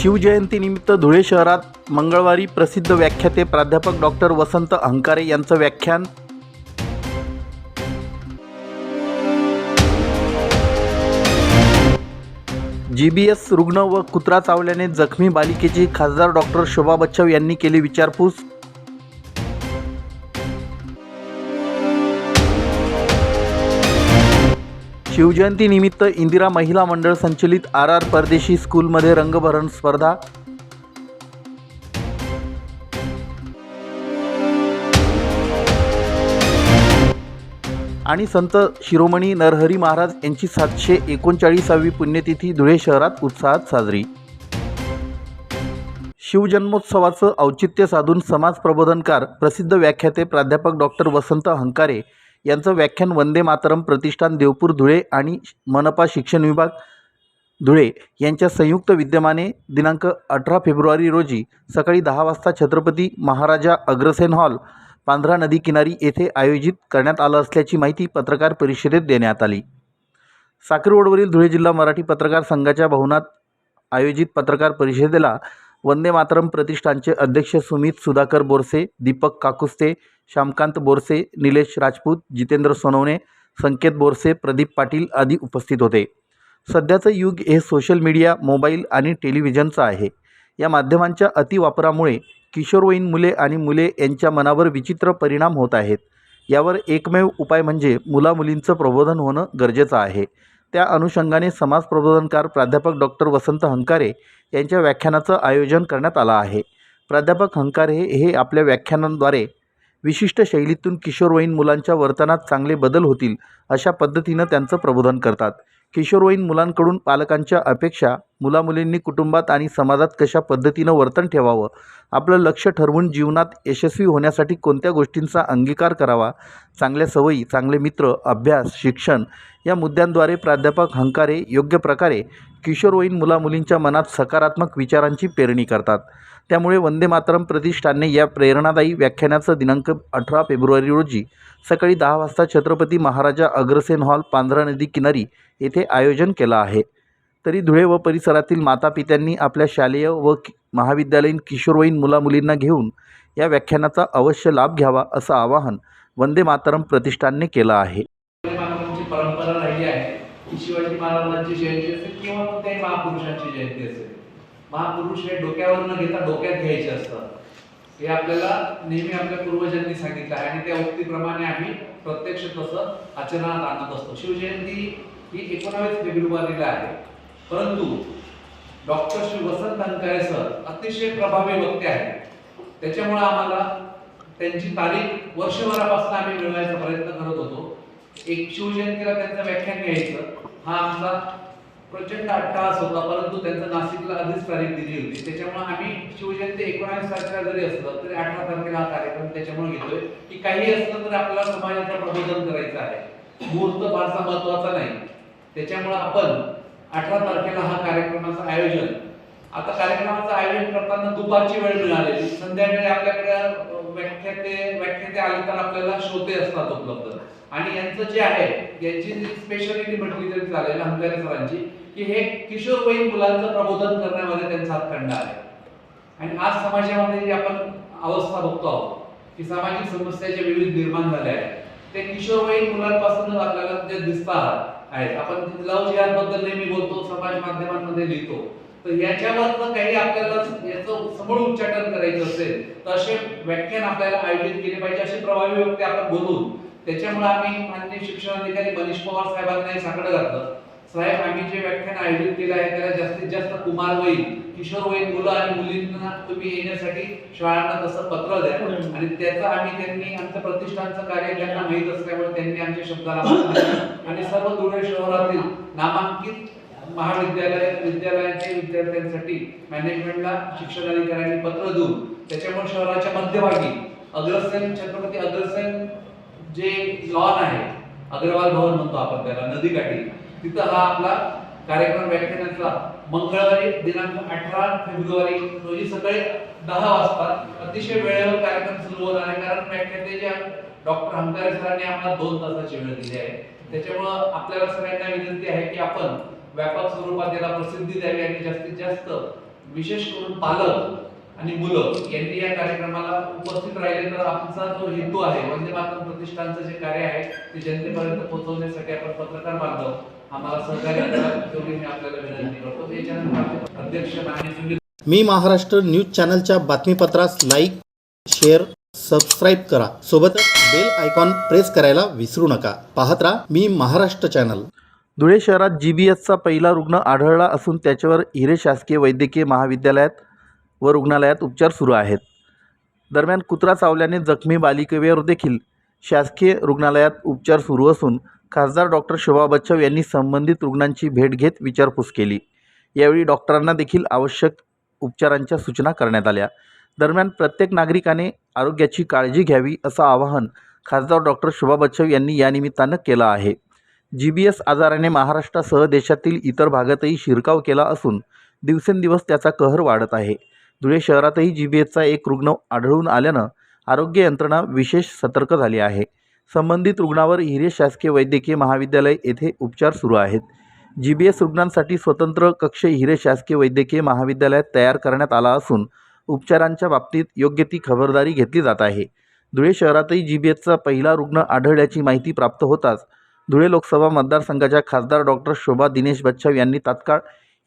शिवजयंतीनिमित्त धुळे शहरात मंगळवारी प्रसिद्ध व्याख्याते प्राध्यापक डॉक्टर वसंत अंकारे यांचं व्याख्यान. जी बी एस रुग्ण व कुत्रा चावल्याने जखमी बालिकेची खासदार डॉक्टर शोभा बच्छाव यांनी केली विचारपूस. शिवजयंतीनिमित्त इंदिरा महिला मंडळ संचलित आर आर परदेशी स्कूलमध्ये रंगभरण स्पर्धा. आणि संत शिरोमणी नरहरी महाराज यांची सातशे एकोणचाळीसावी पुण्यतिथी धुळे शहरात उत्साहात साजरी. शिवजन्मोत्सवाचं औचित्य साधून समाज प्रबोधनकार प्रसिद्ध व्याख्याते प्राध्यापक डॉक्टर वसंत हंकारे यांचं व्याख्यान वंदे मातरम प्रतिष्ठान देवपूर धुळे आणि मनपा शिक्षण विभाग धुळे यांच्या संयुक्त विद्यमाने दिनांक अठरा फेब्रुवारी रोजी सकाळी दहा वाजता छत्रपती महाराजा अग्रसेन हॉल पांढरा नदी किनारी येथे आयोजित करण्यात आलं असल्याची माहिती पत्रकार परिषदेत देण्यात आली. साखरवडवरील रोडवरील धुळे जिल्हा मराठी पत्रकार संघाच्या भवनात आयोजित पत्रकार परिषदेला वंदे मातरम प्रतिष्ठानचे अध्यक्ष सुमित सुधाकर बोरसे दीपक काकुस्ते श्यामकांत बोरसे निलेश राजपूत जितेंद्र सोनवणे संकेत बोरसे प्रदीप पाटील आदी उपस्थित होते. सध्याचं युग हे सोशल मीडिया मोबाईल आणि टेलिव्हिजनचं आहे. या माध्यमांच्या अतिवापरामुळे किशोरवयीन मुले आणि मुले यांच्या मनावर विचित्र परिणाम होत आहेत. यावर एकमेव उपाय म्हणजे मुलामुलींचं प्रबोधन होणं गरजेचं आहे. त्या अनुषंगाने समाज प्रबोधनकार प्राध्यापक डॉक्टर वसंत हंकारे यांच्या व्याख्यानाचं आयोजन करण्यात आलं आहे. प्राध्यापक हंकारे हे आपल्या व्याख्यानांद्वारे विशिष्ट शैलीतून किशोरवयीन मुलांच्या वर्तनात चांगले बदल होतील अशा पद्धतीनं त्यांचं प्रबोधन करतात. किशोरवयीन मुलांकडून पालकांच्या अपेक्षा मुलामुलींनी कुटुंबात आणि समाजात कशा पद्धतीनं वर्तन ठेवावं? आपलं लक्ष ठरवून जीवनात यशस्वी होण्यासाठी कोणत्या गोष्टींचा अंगीकार करावा? चांगल्या सवयी चांगले मित्र अभ्यास शिक्षण या मुद्द्यांद्वारे प्राध्यापक हंकारे योग्य प्रकारे किशोरवयीन मुलामुलींच्या मनात सकारात्मक विचारांची पेरणी करतात. त्यामुळे वंदे मातरम प्रतिष्ठानने या प्रेरणादायी व्याख्यानाचं दिनांक अठरा फेब्रुवारी रोजी सकाळी दहा वाजता छत्रपती महाराजा अग्रसेन हॉल पांढरा नदी किनारी येथे आयोजन केलं आहे. तरी धुळे व परिसरातील मातापित्यांनी आपल्या शालेय व कि- महाविद्यालयीन किशोरवयीन मुलामुलींना घेऊन या व्याख्यानाचा अवश्य लाभ घ्यावा असं आवाहन वंदे मातरम प्रतिष्ठानने केलं आहे. महाराजांची परंपरा राहिली आहे. की शिवाजी महाराजांची जयंती असेल किंवा कोणत्याही महापुरुषांची जयंती असेल. महापुरुष हे डोक्यावर न घेता डोक्यात घ्यायचे असतात. हे आपल्याला नेहमी आपल्या पूर्वजांनी सांगितलं आहे आणि त्या उक्तीप्रमाणे आम्ही प्रत्यक्ष तसं आचरणात आणत असतो. शिवजयंती ही एकोणावीस फेब्रुवारीला आहे. परंतु डॉक्टर श्री वसंत अंकारे सर अतिशय प्रभावी वक्ते आहेत त्याच्यामुळे आम्हाला त्यांची तारीख वर्षभरापासून आम्ही मिळवायचा प्रयत्न करत होतो. एक शिवजयंतीला त्यांचं व्याख्यान घ्यायचं. हा आमचा प्रचंड अट्टहास होता परंतु त्यांचं नाशिकला आधीच तारीख दिली होती. त्याच्यामुळे आम्ही शिवजयंती एकोणावीस तारखेला जरी असलं तरी अठरा तारखेला हा कार्यक्रम त्याच्यामुळे घेतोय. की काही असलं तर आपल्याला समाजाचं प्रबोधन करायचं आहे. मुहूर्त फारसा महत्त्वाचा नाही. त्याच्यामुळे आपण अठरा तारखेला हा कार्यक्रमाचं आयोजन आता कार्यक्रमाचं आयोजन करताना दुपारची वेळ मिळालेली. संध्याकाळी आपल्याकडे व्याख्याते व्याख्याते आले तर आपल्याला श्रोते असतात उपलब्ध. आणि यांचं जे आहे यांची स्पेशालिटी म्हटली तरी चालेल हंगारे सरांची की हे किशोरवयीन मुलांचं प्रबोधन करण्यामध्ये त्यांचा हातखंड आहे. आणि आज समाजामध्ये जी आपण अवस्था बघतो आहोत की सामाजिक समस्या ज्या विविध निर्माण झाल्या आहेत ते किशोरवयीन मुलांपासूनच आपल्याला जे दिसतात आहेत. आपण लव जिहादबद्दल नेहमी बोलतो समाज माध्यमांमध्ये लिहितो. तर याच्यावरनं काही आपल्याला याचं समोर उच्चाटन करायचं असेल तर असे व्याख्यान आपल्याला आयोजित केले पाहिजे असे प्रभावी व्यक्ती आपण बोलून त्याच्यामुळे आम्ही माननीय शिक्षणाधिकारी मनीष पवार साहेबांना हे जातं घातलं. साहेब आम्ही जे व्याख्यान आयोजित केलं आहे त्याला जास्तीत जास्त कुमारवयीन किशोरवयीन मुलं आणि मुलींना तुम्ही येण्यासाठी शाळांना तसं पत्र द्या. आणि त्याचं आम्ही त्यांनी आमचं प्रतिष्ठानचं कार्य त्यांना माहीत असल्यामुळे त्यांनी आमच्या शब्दाला आणि सर्व धुळे शहरातील नामांकित महाविद्यालय विद्यालयाचे विद्यार्थ्यांसाठी मॅनेजमेंटला शिक्षण अधिकाऱ्यांनी पत्र देऊन त्याच्यामुळे शहराच्या मध्यभागी अग्रसेन छत्रपती अग्रसेन जे लॉन आहे अग्रवाल भवन म्हणतो आपण त्याला नदीकाठी तिथं हा आपला कार्यक्रम व्याख्यानाचा मंगळवारी दिनांक अठरा फेब्रुवारी रोजी सकाळी दहा वाजता अतिशय वेळेवर कार्यक्रम सुरू होणार आहे. कारण व्याख्याते जे डॉक्टर हंकारे सरांनी आम्हाला दोन तासाची वेळ दिली आहे. त्याच्यामुळं आपल्याला सगळ्यांना विनंती आहे की आपण व्यापक स्वरूपात याला प्रसिद्धी द्यावी आणि जास्तीत जास्त विशेष करून पालक आणि मुलं यांनी या कार्यक्रमाला उपस्थित राहिले तर आमचा जो हेतू आहे वंदे मातरम प्रतिष्ठानचं जे कार्य आहे ते जनतेपर्यंत पोहोचवण्यासाठी आपण पत्रकार बांधव आम्हाला सहकार्य करा तेवढी मी आपल्याला विनंती करतो. याच्यानंतर अध्यक्ष मी महाराष्ट्र न्यूज चॅनलच्या बातमीपत्रास लाईक शेअर सबस्क्राईब करा. सोबतच बेल आयकॉन प्रेस करायला विसरू नका. पाहत राहा मी महाराष्ट्र चॅनल. धुळे शहरात जी बी एसचा पहिला रुग्ण आढळला असून त्याच्यावर हिरे शासकीय वैद्यकीय महाविद्यालयात व रुग्णालयात उपचार सुरू आहेत. दरम्यान कुत्रा चावल्याने जखमी बालिकेवर देखील शासकीय रुग्णालयात उपचार सुरू असून खासदार डॉक्टर शोभा बच्चव यांनी संबंधित रुग्णांची भेट घेत विचारपूस केली. यावेळी डॉक्टरांना देखील आवश्यक उपचारांच्या सूचना करण्यात आल्या. दरम्यान प्रत्येक नागरिकाने आरोग्याची काळजी घ्यावी असं आवाहन खासदार डॉक्टर शोभा बच्चव यांनी यानिमित्तानं केलं आहे. जी बी एस आजाराने महाराष्ट्रासह देशातील इतर भागातही शिरकाव केला असून दिवसेंदिवस त्याचा कहर वाढत आहे. धुळे शहरातही जी बी एसचा एक रुग्ण आढळून आल्यानं आरोग्य यंत्रणा विशेष सतर्क झाली आहे. संबंधित रुग्णावर हिरे शासकीय वैद्यकीय महाविद्यालय येथे उपचार सुरू आहेत. जी बी एस रुग्णांसाठी स्वतंत्र कक्ष हिरे शासकीय वैद्यकीय महाविद्यालयात तयार करण्यात आला असून उपचारांच्या बाबतीत योग्य ती खबरदारी घेतली जात आहे. धुळे शहरातही जी बी एसचा पहिला रुग्ण आढळल्याची माहिती प्राप्त होताच धुळे लोकसभा मतदारसंघाच्या खासदार डॉक्टर शोभा दिनेश बच्छाव यांनी तात्काळ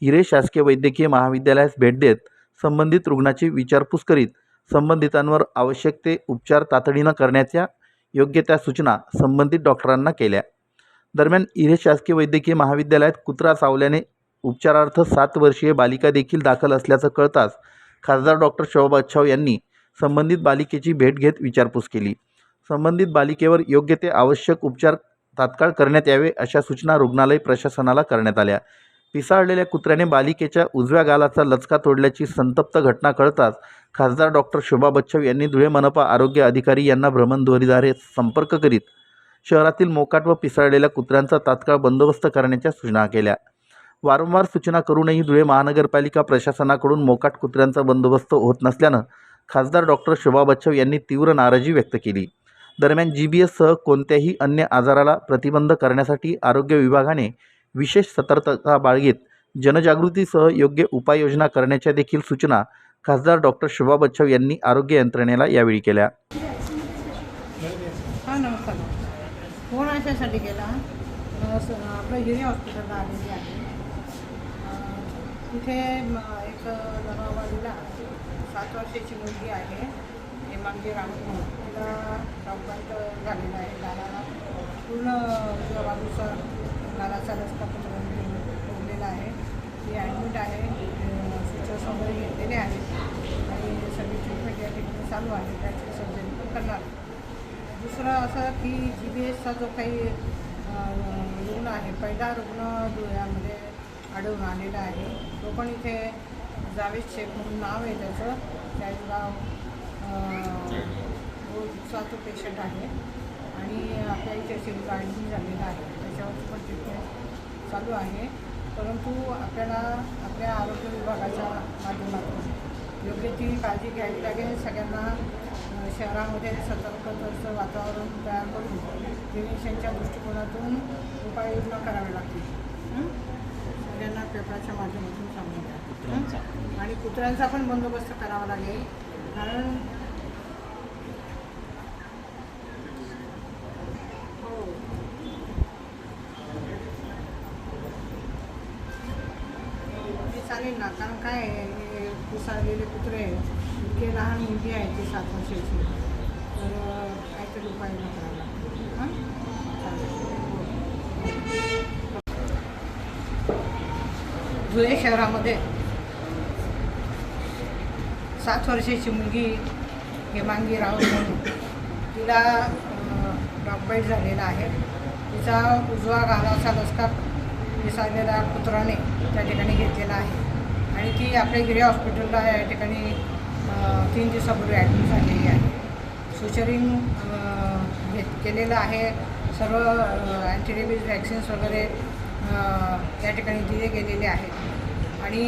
हिरे शासकीय वैद्यकीय महाविद्यालयास भेट देत संबंधित रुग्णाची विचारपूस करीत संबंधितांवर आवश्यक ते उपचार तातडीनं करण्याच्या योग्य त्या सूचना संबंधित डॉक्टरांना केल्या. दरम्यान इरे शासकीय वैद्यकीय महाविद्यालयात कुत्रा चावल्याने उपचारार्थ सात वर्षीय बालिका देखील दाखल असल्याचं कळताच खासदार डॉक्टर शोभा अच्छाव यांनी संबंधित बालिकेची भेट घेत विचारपूस केली. संबंधित बालिकेवर योग्य ते आवश्यक उपचार तात्काळ करण्यात यावे अशा सूचना रुग्णालय प्रशासनाला करण्यात आल्या. पिसाळलेल्या कुत्र्याने बालिकेच्या उजव्या गालाचा लचका तोडल्याची संतप्त घटना कळताच खासदार डॉक्टर शोभा बच्छाव यांनी धुळे मनपा आरोग्य अधिकारी यांना भ्रमणध्वरीद्वारे संपर्क करीत शहरातील मोकाट व पिसाळलेल्या कुत्र्यांचा तात्काळ बंदोबस्त करण्याच्या सूचना केल्या. वारंवार सूचना करूनही धुळे महानगरपालिका प्रशासनाकडून मोकाट कुत्र्यांचा बंदोबस्त होत नसल्यानं खासदार डॉक्टर शोभा बच्छाव यांनी तीव्र नाराजी व्यक्त केली. दरम्यान जी बी एससह कोणत्याही अन्य आजाराला प्रतिबंध करण्यासाठी आरोग्य विभागाने विशेष सतर्कता बाळगीत. जनजागृतीसह योग्य उपाययोजना करण्याच्या देखील सूचना खासदार डॉक्टर शोभा बच्छाव यांनी आरोग्य यंत्रणेला यावेळी केल्या. फोन अशासाठी केला आपलं हिरे हॉस्पिटलला आलेली आहे. तिथे एक जनावारीला सात वर्षाची मुलगी आहे. हे मागे म्हणून तिला ट्रान्सप्लांट झालेला आहे. दादाला पूर्ण बाजूचा गालाचा रस्ता पटवून ठेवलेला आहे. ती ॲडमिट आहे. स्विचर्स वगैरे घेतलेले आहेत. आणि सगळी ट्रीटमेंट या ठिकाणी चालू आहे. त्याची सर्जरी पण करणार. दुसरं असं की जी बी एसचा जो काही रुग्ण आहे पहिला रुग्ण धुळ्यामध्ये आढळून आलेला आहे. तो पण इथे जावेद शेख म्हणून नाव आहे त्याचं. चाळीसगाव चा तो पेशंट आहे. आणि आपल्या इथे सिव्हिल ॲडमिट झालेला आहे. त्याच्यावरती पण ट्रीटमेंट चालू आहे. परंतु आपल्याला आपल्या आरोग्य विभागाच्या माध्यमातून योग्य ती काळजी घ्यावी लागेल. सगळ्यांना शहरामध्ये सतर्कतेचं वातावरण तयार करून प्रिव्हेन्शनच्या दृष्टिकोनातून उपाययोजना कराव्या लागतील? सगळ्यांना पेपराच्या माध्यमातून सांगून द्या? आणि कुत्र्यांचा पण बंदोबस्त करावा लागेल. कारण हो ते चालेल ना कारण काय आहे, हे पिसाळलेले कुत्रे इतके लहान मुलगी आहे ती सात वर्षाची. तर अं, काहीतरी उपाययोजना करावी लागतील हां? चालेल. धुळे शहरामध्ये सात वर्षाची मुलगी हेमांगी राऊत म्हणून तिला डॉकबाईट झालेला आहे. तिचा उजवा गालाचा लसका विसरलेल्या कुत्राने त्या ठिकाणी घेतलेला आहे. आणि ती आपल्या गिरे हॉस्पिटलला या ठिकाणी तीन दिवसापूर्वी ॲडमिट झालेली आहे. सुचरिंग घेत केलेलं आहे सर्व अँटीरेबीज वॅक्सिन्स वगैरे या ठिकाणी दिले गेलेले आहेत. आणि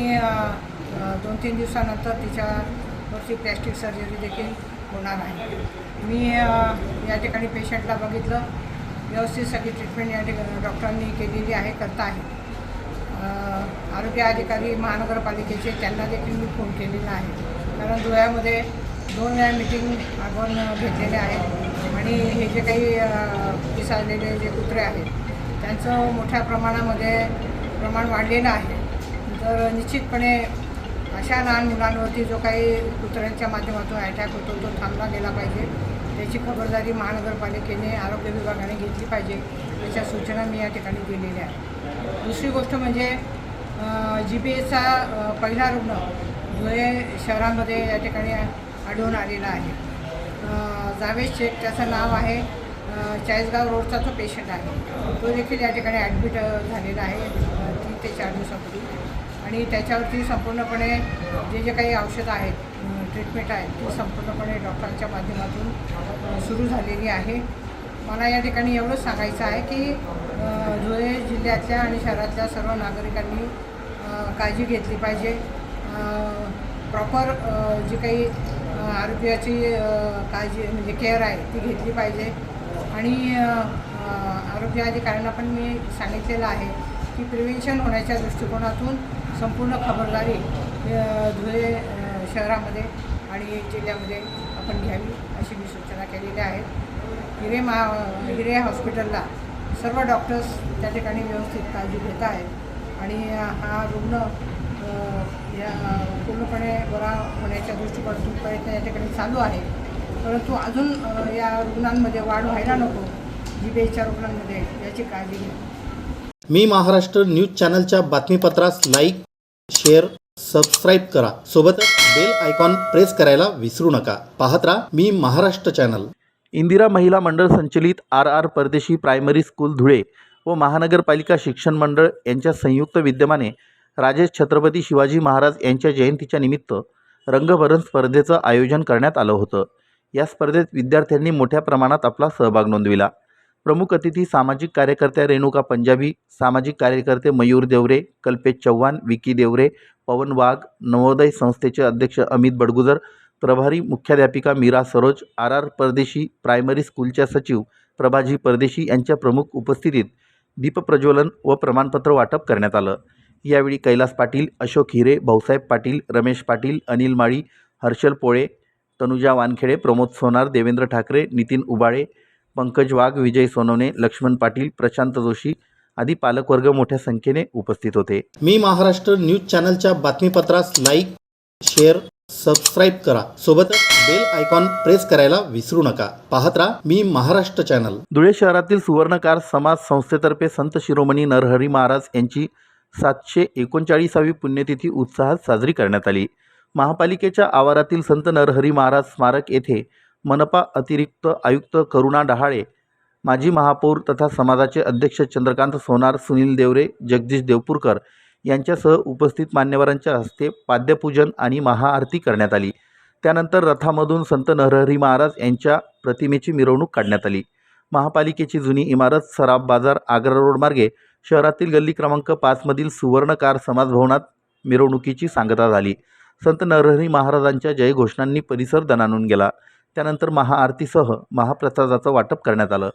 दोन तीन दिवसानंतर तिच्यावरची प्लॅस्टिक सर्जरी देखील होणार आहे. मी या ठिकाणी पेशंटला बघितलं. व्यवस्थित सगळी ट्रीटमेंट या ठिकाणी डॉक्टरांनी केलेली आहे करता आहे. आरोग्य अधिकारी महानगरपालिकेचे त्यांना देखील मी फोन केलेला आहे. कारण धुळ्यामध्ये दोन वेळा मिटिंग आपण घेतलेले आहेत. आणि हे जे काही पिसाळलेले जे कुत्रे आहेत त्यांचं मोठ्या प्रमाणामध्ये प्रमाण वाढलेलं आहे. तर निश्चितपणे अशा लहान मुलांवरती जो काही कुत्र्यांच्या माध्यमातून अटॅक होतो तो थांबला गेला पाहिजे. त्याची खबरदारी महानगरपालिकेने आरोग्य विभागाने घेतली पाहिजे याच्या सूचना मी या ठिकाणी दिलेल्या आहेत. दुसरी गोष्ट म्हणजे जी बी एचा पहिला रुग्ण धुळे शहरामध्ये या ठिकाणी आढळून आलेला आहे. जावेद शेख त्याचं नाव आहे चाळीसगाव रोडचा तो पेशंट आहे. तो देखील या ठिकाणी ॲडमिट झालेला आहे तीन ते चार दिवसापूर्वी. आणि त्याच्यावरती संपूर्णपणे जे जे काही औषधं आहेत ट्रीटमेंट आहे ती संपूर्णपणे डॉक्टरांच्या माध्यमातून सुरू झालेली आहे. मला या ठिकाणी एवढंच सांगायचं आहे की धुळे जिल्ह्यातल्या आणि शहरातल्या सर्व नागरिकांनी काळजी घेतली पाहिजे. प्रॉपर जी काही आरोग्याची काळजी म्हणजे केअर आहे ती घेतली पाहिजे. आणि आरोग्य अधिकाऱ्यांना पण मी सांगितलेलं आहे की प्रिव्हेन्शन होण्याच्या दृष्टिकोनातून संपूर्ण खबरदारी धुळे शहरामध्ये आणि जिल्ह्यामध्ये आपण घ्यावी अशी मी सूचना केलेल्या आहेत हिरे महा हिरे हॉस्पिटलला सर्व डॉक्टर्स त्या ठिकाणी व्यवस्थित काळजी घेत आहेत. आणि हा रुग्ण या पूर्णपणे बरा होण्याच्या दृष्टीकोनातून प्रयत्न या ठिकाणी चालू आहे. परंतु अजून या रुग्णांमध्ये वाढ व्हायला नको जी बेच्या रुग्णांमध्ये याची काळजी घ्या. मी महाराष्ट्र न्यूज चॅनलच्या बातमीपत्रास लाईक शेअर सबस्क्राईब करा. सोबतच बेल आयकॉन प्रेस करायला विसरू नका. पाहत राहा मी महाराष्ट्र चॅनल. इंदिरा महिला मंडळ संचलित R R Pardeshi primary school Dhule व महानगरपालिका शिक्षण मंडळ यांच्या संयुक्त विद्यमाने राजेश छत्रपती शिवाजी महाराज यांच्या जयंतीच्या निमित्त रंगभरण स्पर्धेचं आयोजन करण्यात आलं होतं. या स्पर्धेत विद्यार्थ्यांनी मोठ्या प्रमाणात आपला सहभाग नोंदविला. प्रमुख अतिथी सामाजिक कार्यकर्त्या रेणुका पंजाबी सामाजिक कार्यकर्ते मयूर देवरे कल्पेश चव्हाण विकी देवरे पवन वाघ नवोदय संस्थेचे अध्यक्ष अमित बडगुजर प्रभारी मुख्याध्यापिका Meera Saroj R R Pardeshi primary स्कूलच्या सचिव प्रभाजी परदेशी यांच्या प्रमुख उपस्थितीत दीपप्रज्वलन व प्रमाणपत्र वाटप करण्यात आलं. यावेळी कैलास पाटील अशोक हिरे भाऊसाहेब पाटील रमेश पाटील अनिल माळी हर्षल पोळे तनुजा वानखेडे प्रमोद सोनार देवेंद्र ठाकरे नितीन उबाळे पंकज वाघ विजय सोनवणे लक्ष्मण पाटील प्रशांत जोशी आदी पालकवर्ग मोठ्या संख्येने उपस्थित होते. मी महाराष्ट्र न्यूज चॅनलच्या बातमीपत्रास लाईक शेअर सबस्क्राईब करा. सोबतच बेल आयकॉन प्रेस करायला विसरू नका. पाहत राहा मी महाराष्ट्र चॅनल. धुळे शहरातील सुवर्णकार समाज संस्थेतर्फे संत शिरोमणी नरहरी महाराज यांची सातशे एकोणचाळीसावी पुण्यतिथी उत्साहात साजरी करण्यात आली. महापालिकेच्या आवारातील संत नरहरी महाराज स्मारक येथे मनपा अतिरिक्त आयुक्त करुणा डहाळे माजी महापौर तथा समाजाचे अध्यक्ष चंद्रकांत सोनार सुनील देवरे जगदीश देवपूरकर यांच्यासह उपस्थित मान्यवरांच्या हस्ते पाद्यपूजन आणि महाआरती करण्यात आली. त्यानंतर रथामधून संत नरहरी महाराज यांच्या प्रतिमेची मिरवणूक काढण्यात आली. महापालिकेची जुनी इमारत सराब बाजार आग्रा रोड मार्गे शहरातील गल्ली क्रमांक पाचमधील सुवर्णकार समाजभवनात मिरवणुकीची सांगता झाली. संत नरहरी महाराजांच्या जयघोषणांनी परिसर दणानून गेला. त्यानंतर महाआरतीसह महाप्रसादाचं वाटप करण्यात आलं.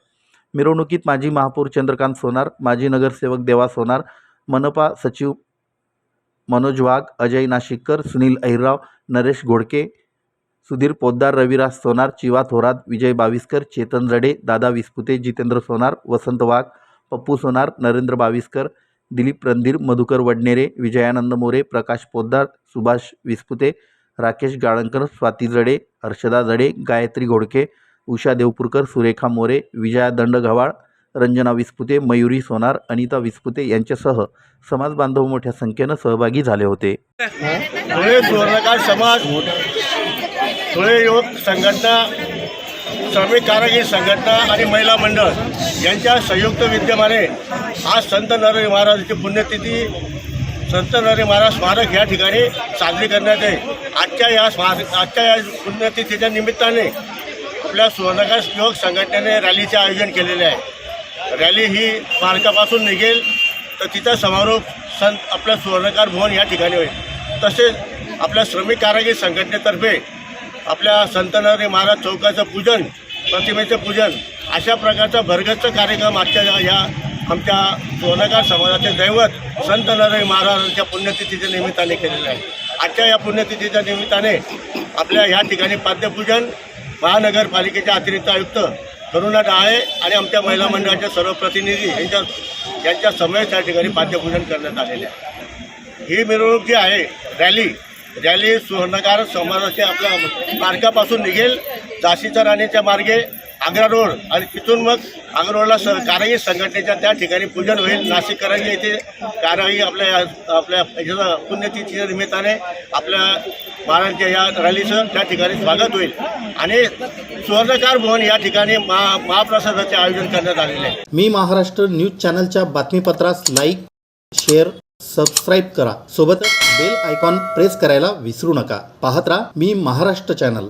मिरवणुकीत माजी महापौर चंद्रकांत सोनार माजी नगरसेवक देवा सोनार मनपा सचिव मनोज वाघ अजय नाशिककर सुनील अहिरराव नरेश घोडके सुधीर पोद्दार रविराज सोनार चिवा थोरात विजय बाविस्कर चेतन जडे दादा विस्पुते जितेंद्र सोनार वसंत वाघ पप्पू सोनार नरेंद्र बाविस्कर दिलीप रणधीर मधुकर वडनेरे विजयानंद मोरे प्रकाश पोद्दार सुभाष विस्पुते राकेश गाळणकर स्वाती जडे हर्षदा जडे गायत्री घोडके उषा देवपूरकर सुरेखा मोरे विजया दंड रंजना विस्पुते मयुरी सोनार अनिता विस्पुते यांच्यासह समाज बांधव मोठ्या संख्येनं सहभागी झाले होते. धुळे सुवर्णकार समाज धुळे युवक संघटना श्रमिक कारागीर संघटना आणि महिला मंडळ यांच्या संयुक्त विद्यमाने आज संत नरहरी महाराजांची पुण्यतिथी संत नरे महाराज स्मारक या ठिकाणी साजरी करण्यात आहे आजच्या या स्मारक आजच्या या पुण्यतिथीच्या निमित्ताने आपल्या सुवर्णकार युवक संघटनेने रॅलीचे आयोजन केलेले आहे. रॅली ही स्मारकापासून निघेल तर तिचा समारोप संत आपल्या सुवर्णकार भवन या ठिकाणी होईल. तसेच आपल्या श्रमिक कारागीर संघटनेतर्फे आपल्या संत नरे महाराज चौकाचं पूजन प्रतिमेचं पूजन अशा प्रकारचा भरगच्च कार्यक्रम आजच्या या- या आमच्या सुवर्णकार समाजाचे दैवत संत नरहरी महाराजांच्या पुण्यतिथीच्या निमित्ताने केलेलं आहे. आजच्या या पुण्यतिथीच्या निमित्ताने आपल्या ह्या ठिकाणी पाद्यपूजन महानगरपालिकेचे अतिरिक्त आयुक्त करुणा डाळे आणि आमच्या महिला मंडळाच्या सर्व प्रतिनिधी यांच्या यांच्या समवेत या ठिकाणी पाद्यपूजन करण्यात आलेले आहे. ही मिरवणूक जी आहे रॅली रॅली सुवर्णकार समाजाच्या आपल्या मार्गापासून निघेल झाशीच्या राणीच्या मार्गे आग्रा रोड आणि तिथून मग आग्रा रोडला स कारागी संघटनेच्या त्या ठिकाणी पूजन होईल. नाशिक करागी येथे कारागी आपल्या आपल्या याच्या पुण्यतिथीच्या निमित्ताने आपल्या महाराजांच्या या रॅलीचं त्या ठिकाणी स्वागत होईल. आणि सुवर्णकार भवन या ठिकाणी महा महाप्रसादाचे आयोजन करण्यात आलेले आहे. मी महाराष्ट्र न्यूज चॅनलच्या बातमीपत्रास लाईक शेअर सबस्क्राईब करा. सोबतच बेल आयकॉन प्रेस करायला विसरू नका. पाहत राहा मी महाराष्ट्र चॅनल.